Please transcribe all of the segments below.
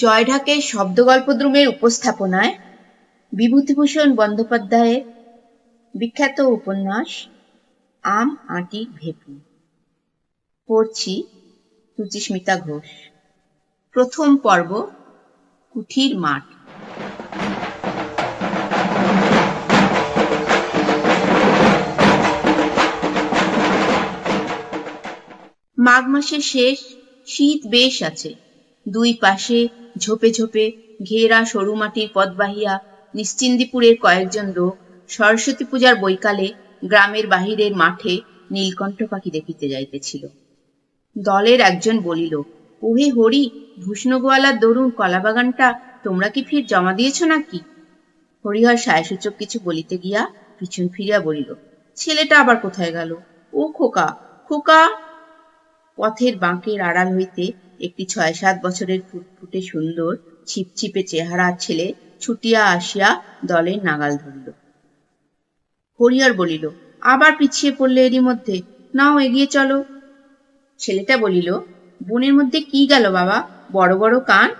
জয়ঢাকের শব্দগল্পদ্রুমের উপস্থাপনায় বিভূতিভূষণ বন্দ্যোপাধ্যায়ের বিখ্যাত উপন্যাস, আম, আঁটি, ভেপু। পড়ছি রুচিস্মিতা ঘোষ। প্রথম পর্ব, কুঠির মাঠ। মাঘ মাসের শেষ, শীত বেশ আছে। দুই পাশে ঝোপে ঝোপে ঘেরা সরু মাটির পথ বাহিয়া নিশ্চিন্দিপুরের কয়েকজন লোক সরস্বতী পূজার বৈকালে গ্রামের বাহিরের মাঠে নীলকণ্ঠ পাখি দেখিতে যাইতেছিল। দলের একজন বলিল, ওহে হরি ভূষ্ণগোয়ালার দরুন কলাবাগানটা তোমরা কি ফির জমা দিয়েছ নাকি? হরিহর সায়সূচক কিছু বলিতে গিয়া পিছন ফিরিয়া বলিল, ছেলেটা আবার কোথায় গেল? ও খোকা খোকা পথের বাঁকের আড়াল হইতে একটি ছয় সাত বছরের ফুটফুটে সুন্দর, ছিপছিপে চেহারার ছেলে ছুটিয়া আসিয়া দলের নাগাল ধরিল। হরিহর বলিল, আবার পিছিয়ে পড়লে এরই মধ্যে। নাও এগিয়ে চলো। ছেলেটা বলিল, বনের মধ্যে কি গেল বাবা? বড় বড় কান?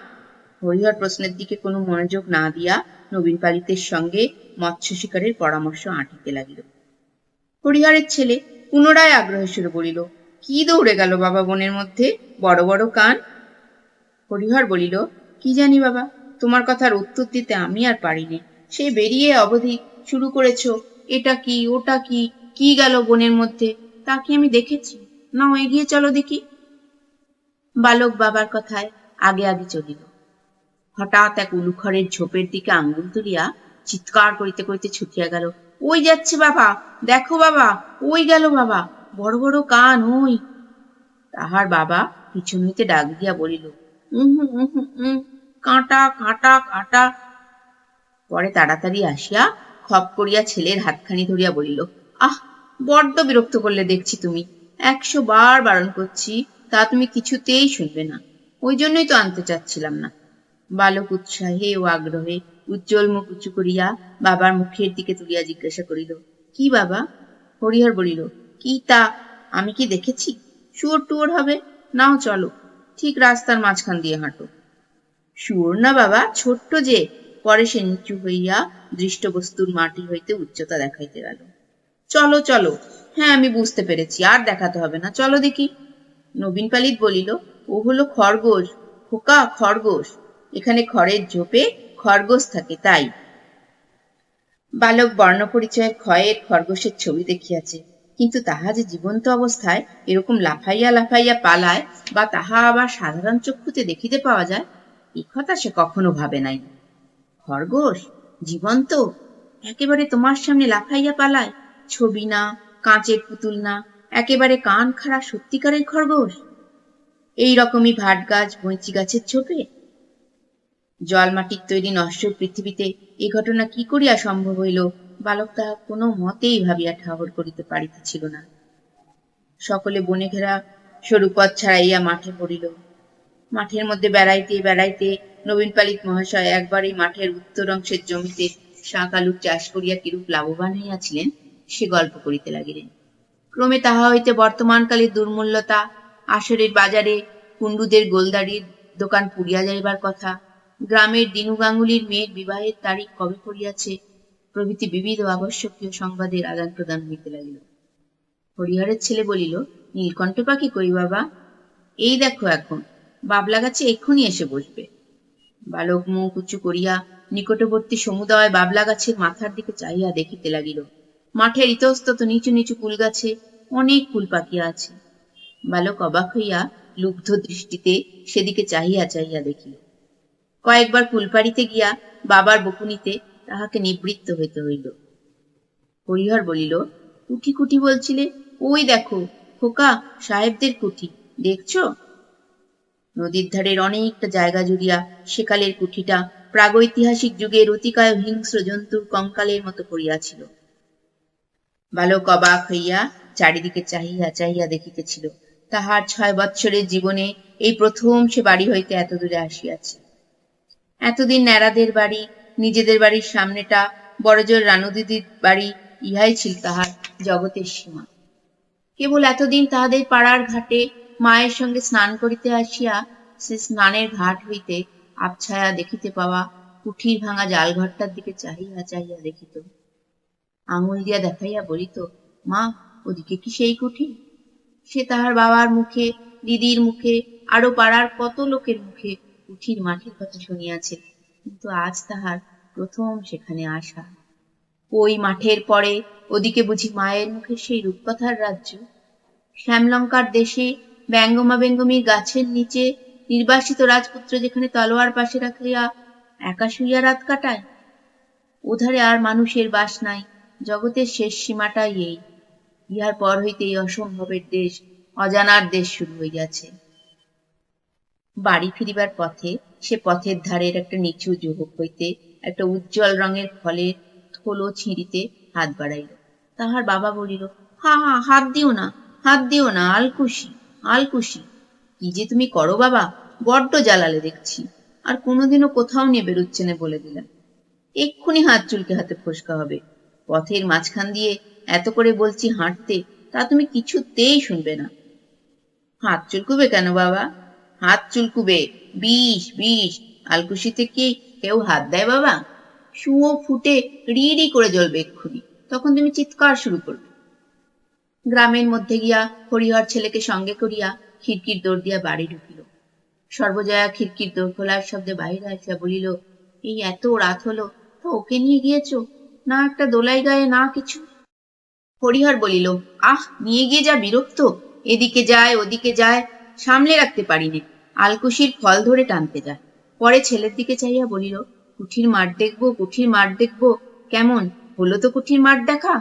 হরিহর প্রশ্নের দিকে কোনো মনোযোগ না দিয়া নবীন পালিতের সঙ্গে মৎস্য শিকারের পরামর্শ আঁটিতে লাগিল। হরিহরের ছেলে পুনরায় আগ্রহের সুরে বলিল কি দৌড়ে গেল বাবা বনের মধ্যে? বড় বড় কান। হরিহর বলিল, কি জানি বাবা, তোমার কথার উত্তর দিতে আমি আর পারিনি। সে বেরিয়ে অবধি শুরু করেছ। এটা কি, ওটা কি কি গেল বনের মধ্যে? তা কি আমি দেখেছি? নাও এগিয়ে চলো দেখি। বালক বাবার কথায় আগে আগে চলিল। হঠাৎ এক উলুখড়ের ঝোপের দিকে আঙ্গুল তুলিয়া চিৎকার করিতে করিতে ছুটিয়া গেল। ওই যাচ্ছে বাবা, দেখো বাবা, ওই গেল বাবা। বড় বড় কান ওই তাহার বাবা পিছন হইতে ডাক দিয়া বলিল কাঁটা কাঁটা কাঁটা। পরে তাড়াতাড়ি আসিয়া খপ করিয়া ছেলের হাতখানি ধরিয়া বলিল, আহ, বড্ড বিরক্ত করলে দেখছি তুমি। একশো বার বারণ করছি, তা তুমি কিছুতেই শুনবে না। ওই জন্যই তো আনতে চাচ্ছিলাম না। বালক উৎসাহে ও আগ্রহে উজ্জ্বল মুখ উঁচু করিয়া বাবার মুখের দিকে তুলিয়া জিজ্ঞাসা করিল, কি বাবা? হরিহর বলিল কি তা আমি কি দেখেছি? শুয়োর টুয়োর হবে? নাও চলো। ঠিক রাস্তার মাঝখান দিয়ে হাঁটো। শুয়োর না বাবা, ছোট্ট যে। পরে সে নিচু হইয়া দৃষ্ট বস্তুর মাটি হইতে উচ্চতা দেখাইতে গেল। চলো চলো। হ্যাঁ আমি বুঝতে পেরেছি। আর দেখাতে হবে না। চলো দেখি। নবীন পালিত বলিল, ও হলো খরগোশ। খোকা, খরগোশ। এখানে খড়ের ঝোপে খরগোশ থাকে, তাই। বালক বর্ণ পরিচয়ের ক্ষয়ের খরগোশের ছবি দেখিয়াছে। কিন্তু তাহা যে জীবন্ত অবস্থায় এরকম লাফাইয়া লাফাইয়া পালায় বা তাহা আবার সাধারণ চক্ষুতে দেখিতে পাওয়া যায়, এ কথা সে কখনো ভাবে নাই। খরগোশ, জীবন্ত, একেবারে তোমার সামনে লাফাইয়া পালায়, ছবি না, কাঁচের পুতুল না, একেবারে কান খাড়া সত্যিকারের খরগোশ। এই রকমই ভাট গাছ, বৈঁচি গাছের ছোপে। জল মাটির তৈরি নশ্বর পৃথিবীতে এ ঘটনা কি করিয়া সম্ভব হইল? বালক তাহা কোনো মতেই ভাবিয়া ঠাহর করিতে পারিতেছিল না। সকলে বনে ঘেরা সরু পথ ছাড়াইয়া মাঠে পড়িল। মাঠের মধ্যে বেড়াইতে বেড়াইতে নবীন পালিত মহাশয় একবার এই মাঠের উত্তর অংশের জমিতে শাক আলুর চাষ করিয়া কিরূপ লাভবান হইয়াছিলেন, সে গল্প করিতে লাগিলেন। ক্রমে তাহা হইতে বর্তমানকালের দুর্মূল্যতা, আসরের বাজারে কুণ্ডুদের গোলদারির দোকান পুড়িয়া যাইবার কথা, গ্রামের দিনু গাঙ্গুলির মেয়ের বিবাহের তারিখ কবে পড়িয়াছে প্রভৃতি বিবিধ আবশ্যকীয় সংবাদের আদান প্রদান হইতে লাগিল। হরিহরের ছেলে বলিল, নীলকণ্ঠ পাখি কই বাবা? এই দেখো এখন, বাবলা গাছে এক্ষুনি এসে বসবে। বালক মুখ উঁচু করিয়া নিকটবর্তী সমুদয় বাবলা গাছের মাথার দিকে চাহিয়া দেখিতে লাগিল, মাঠের ইতস্তত নিচু নিচু কুল গাছে অনেক কুল পাকিয়া আছে। বালক অবাক হইয়া লুব্ধ দৃষ্টিতে সেদিকে চাহিয়া চাহিয়া দেখিল। কয়েকবার কুলপাড়িতে গিয়া বাবার বকুনিতে তাহাকে নিবৃত্ত হইতে হইল। হরিহর বলিল, কুঠি কুঠি বলছিলে ওই দেখো, খোকা, সাহেবদের কুঠি, দেখছ? নদীর ধারের অনেকটা জায়গা জুড়িয়া সেকালের কুঠিটা প্রাগৈতিহাসিক যুগের অতিকায় হিংস্র জন্তুর কঙ্কালের মতো পড়িয়াছিল বালক অবাক হইয়া চারিদিকে চাহিয়া চাহিয়া দেখিতেছিল, তাহার ছয় বৎসরের জীবনে এই প্রথম সে বাড়ি হইতে এত দূরে আসিয়াছে। এতদিন ন্যাড়াদের বাড়ি নিজেদের বাড়ির সামনেটা বড়জোর রানু দিদির বাড়ি, ইহাই ছিল তাহার জগতের সীমা। কেবল এতদিন তাহাদের পাড়ার ঘাটে মায়ের সঙ্গে স্নান করিতে আসিয়া সে স্নানের ঘাট হইতে আবছায়া দেখিতে পাওয়া কুঠির ভাঙা জালঘরটার দিকে চাহিয়া চাহিয়া দেখিত। আঙুল দিয়া দেখাইয়া বলিত, মা, ওদিকে কি সেই কুঠি সে তাহার বাবার মুখে, দিদির মুখে, আরও পাড়ার কত লোকের মুখে কুঠির মাঠের কথা শুনিয়াছে। কিন্তু আজ তাহার প্রথম সেখানে আসা। ওই মাঠের পরে ওদিকে বুঝি মায়ের মুখে সেই রূপকথার রাজ্য। শ্যামলঙ্কার দেশে ব্যঙ্গমা ব্যঙ্গমীর গাছের নিচে নির্বাসিত রাজপুত্র যেখানে তলোয়ার পাশে রাখিয়া একা শুইয়া রাত কাটায় ওধারে আর মানুষের বাস নাই, জগতের শেষ সীমাটাই এই। ইহার পর হইতে এই অসম্ভবের দেশ, অজানার দেশ শুরু হইয়াছে। বাড়ি ফিরিবার পথে সে পথের ধারের একটা নিচু যুবক হইতে একটা উজ্জ্বল রঙের ফলের থলো ছিঁড়িতে হাত বাড়াইল। তাহার বাবা বলিল, হা হা, হাত দিও না, হাত দিও না, আলকুশি আলকুশি। কি যে তুমি করো বাবা, বড্ড জ্বালালে দেখছি। আর কোনোদিনও কোথাও নিয়ে বেরুচ্ছে না বলে দিলাম। এক্ষুনি হাত চুলকে হাতে ফসকা হবে। পথের মাঝখান দিয়ে এত করে বলছি হাঁটতে, তা তুমি কিছুতেই শুনবে না। হাত চুলকুবে কেন বাবা? হাত চুলকুবে, বিষ বিষ আলকুশিতে কি কেউ হাত দেয় বাবা? শুয়ো ফুটে রিড়ি করে জ্বলবে এক্ষুনি। তখন তুমি চিৎকার শুরু করবে। গ্রামের মধ্যে গিয়া হরিহর ছেলেকে সঙ্গে করিয়া খিড়কির দৌড় দিয়া বাড়ি ঢুকিল। সর্বজয়া খিড়কির দৌড় খোলার শব্দে বাহিরে আসিয়া বলিল, এই এত রাত হলো, তো ওকে নিয়ে গিয়েছো? না একটা দোলাই গায়ে, না কিছু? হরিহর বলিল, আহ, নিয়ে গিয়ে যা বিরক্ত। এদিকে যায়, ওদিকে যায়, সামলে রাখতে পারিনি। আলকুশির ফল ধরে টানতে যায়। পরে ছেলের দিকে চাইয়া বলিল, কুঠির মাঠ দেখব, কুঠির মাঠ দেখব, কেমন? হলো তো কুঠির মাঠ দেখা?